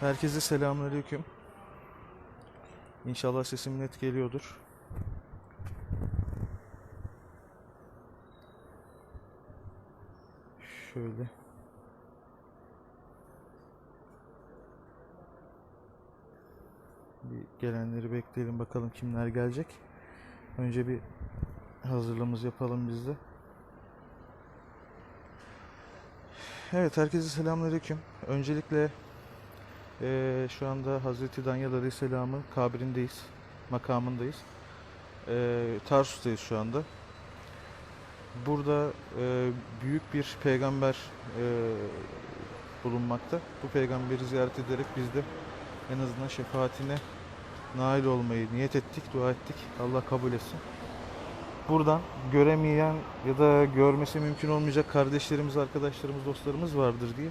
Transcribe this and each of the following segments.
Herkese selamünaleyküm. İnşallah sesim net geliyordur. Şöyle. Bir gelenleri bekleyelim bakalım kimler gelecek. Önce bir hazırlığımızı yapalım biz de. Evet herkese selamünaleyküm. Öncelikle eee, şu anda Hazreti Danyal Aleyhisselam'ın kabrindeyiz. Makamındayız. Eee Tarsus'tayız şu anda. Burada eee, büyük bir peygamber eee, bulunmakta. Bu peygamberi ziyaret ederek biz de en azından şefaatine nail olmayı niyet ettik, dua ettik. Allah kabul etsin. Buradan göremeyen ya da görmesi mümkün olmayacak kardeşlerimiz, arkadaşlarımız, dostlarımız vardır diye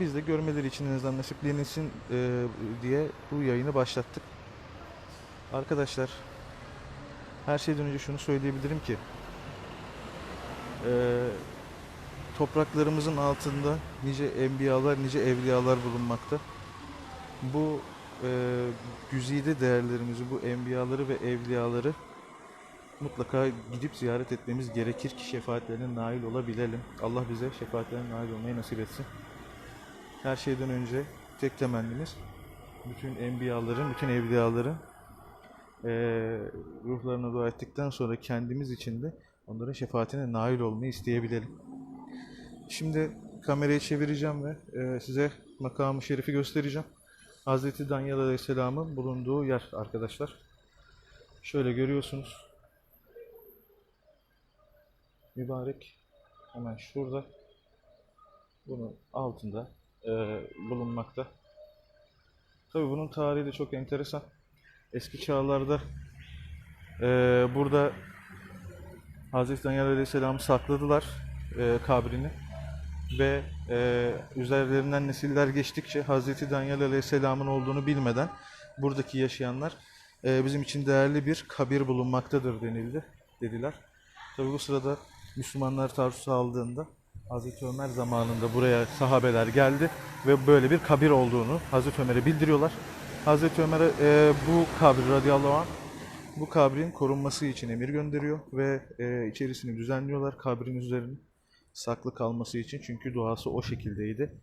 biz de görmeleri için en azından nasiplenilsin e, diye bu yayını başlattık. Arkadaşlar her şeyden önce şunu söyleyebilirim ki e, topraklarımızın altında nice enbiyalar, nice evliyalar bulunmakta. Bu e, güzide değerlerimizi, bu enbiyaları ve evliyaları mutlaka gidip ziyaret etmemiz gerekir ki şefaatlerine nail olabilelim. Allah bize şefaatlerine nail olmayı nasip etsin. Her şeyden önce tek temennimiz bütün enbiyaların, bütün evliyaların eee ruhlarına dua ettikten sonra kendimiz için de onların şefaatine nail olmayı isteyebilelim. Şimdi kamerayı çevireceğim ve eee, size makamı şerifi göstereceğim. Hazreti Danyal Aleyhisselam'ın bulunduğu yer arkadaşlar. Şöyle görüyorsunuz. Mübarek hemen şurada. Bunun altında eee, bulunmakta. Tabii bunun tarihi de çok enteresan. Eski çağlarda eee, burada Hazreti Danyal Aleyhisselam'ı sakladılar eee, kabrini ve eee, üzerlerinden nesiller geçtikçe Hazreti Danyal Aleyhisselam'ın olduğunu bilmeden buradaki yaşayanlar eee, bizim için değerli bir kabir bulunmaktadır denildi dediler. Tabii bu sırada Müslümanlar Tarsus'u aldığında Hazreti Ömer zamanında buraya sahabeler geldi ve böyle bir kabir olduğunu Hazreti Ömer'e bildiriyorlar. Hazreti Ömer'e e, bu kabir radıyallahu anh bu kabrin korunması için emir gönderiyor ve e, içerisini düzenliyorlar kabrin üzerine saklı kalması için çünkü duası o şekildeydi.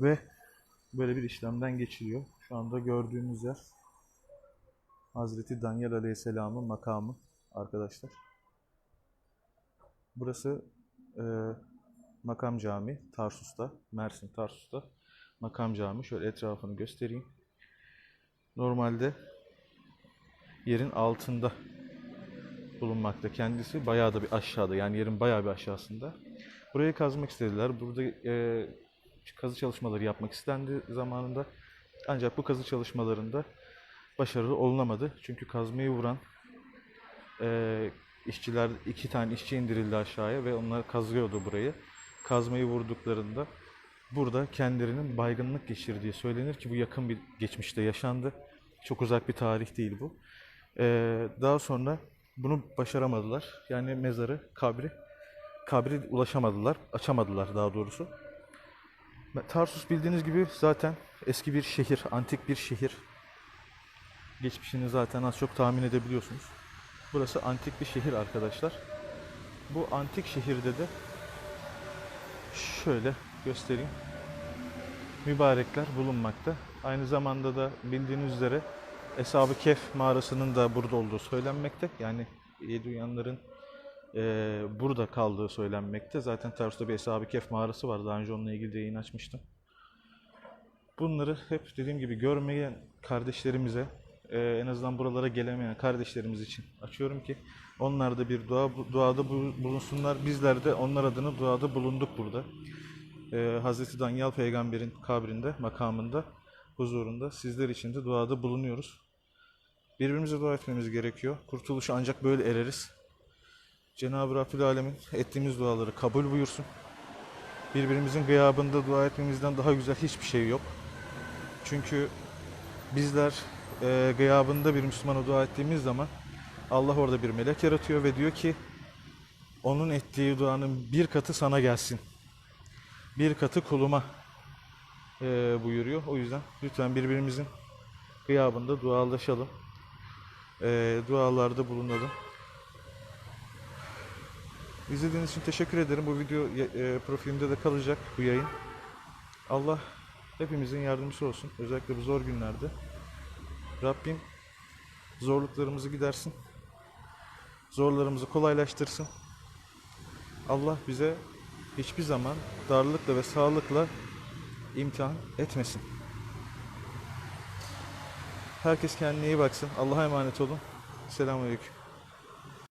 Ve böyle bir işlemden geçiliyor. Şu anda gördüğünüz yer Hazreti Danyal Aleyhisselam'ın makamı arkadaşlar. Burası e, Makam Cami Tarsus'ta, Mersin Tarsus'ta Makam Cami. Şöyle etrafını göstereyim. Normalde yerin altında bulunmakta kendisi. Bayağı da bir aşağıda yani yerin bayağı bir aşağısında. Burayı kazmak istediler. Burada e, kazı çalışmaları yapmak istendi zamanında. Ancak bu kazı çalışmalarında başarılı olunamadı. Çünkü kazmayı vuran e, işçiler iki tane işçi indirildi aşağıya ve onlar kazıyordu burayı. Kazmayı vurduklarında burada kendilerinin baygınlık geçirdiği söylenir ki bu yakın bir geçmişte yaşandı. Çok uzak bir tarih değil bu. Ee, daha sonra bunu başaramadılar. Yani mezarı, kabri, kabri ulaşamadılar, açamadılar daha doğrusu. Tarsus bildiğiniz gibi zaten eski bir şehir, antik bir şehir. Geçmişini zaten az çok tahmin edebiliyorsunuz. Burası antik bir şehir arkadaşlar. Bu antik şehirde de şöyle göstereyim. Mübarekler bulunmakta. Aynı zamanda da bildiğiniz üzere Eshab-ı Kehf mağarasının da burada olduğu söylenmekte. Yani yedi uyanların eee, burada kaldığı söylenmekte. Zaten Tarsus'ta bir Eshab-ı Kehf mağarası var. Daha önce onunla ilgili de yayın açmıştım. Bunları hep dediğim gibi görmeyen kardeşlerimize, e, en azından buralara gelemeyen kardeşlerimiz için açıyorum ki onlar da bir dua duada bu- bulunsunlar. Bizler de onlar adına duada bulunduk burada. E, Hazreti Danyal peygamberin kabrinde, makamında, huzurunda sizler için de duada bulunuyoruz. Birbirimize dua etmemiz gerekiyor. Kurtuluşa ancak böyle ereriz. Cenab-ı Rabbül Alemin ettiğimiz duaları kabul buyursun. Birbirimizin gıyabında dua etmemizden daha güzel hiçbir şey yok. Çünkü bizler e, gıyabında bir Müslümana dua ettiğimiz zaman Allah orada bir melek yaratıyor ve diyor ki onun ettiği duanın bir katı sana gelsin. Bir katı kuluma e, buyuruyor. O yüzden lütfen birbirimizin gıyabında dualaşalım. E, dualarda bulunalım. İzlediğiniz için teşekkür ederim. Bu video e, profilimde de kalacak bu yayın. Allah hepimizin yardımcısı olsun. Özellikle bu zor günlerde. Rabbim zorluklarımızı gidersin. Zorlarımızı kolaylaştırsın. Allah bize hiçbir zaman darlıkla ve sağlıkla imtihan etmesin. Herkes kendine iyi baksın. Allah'a emanet olun. Selamünaleyküm.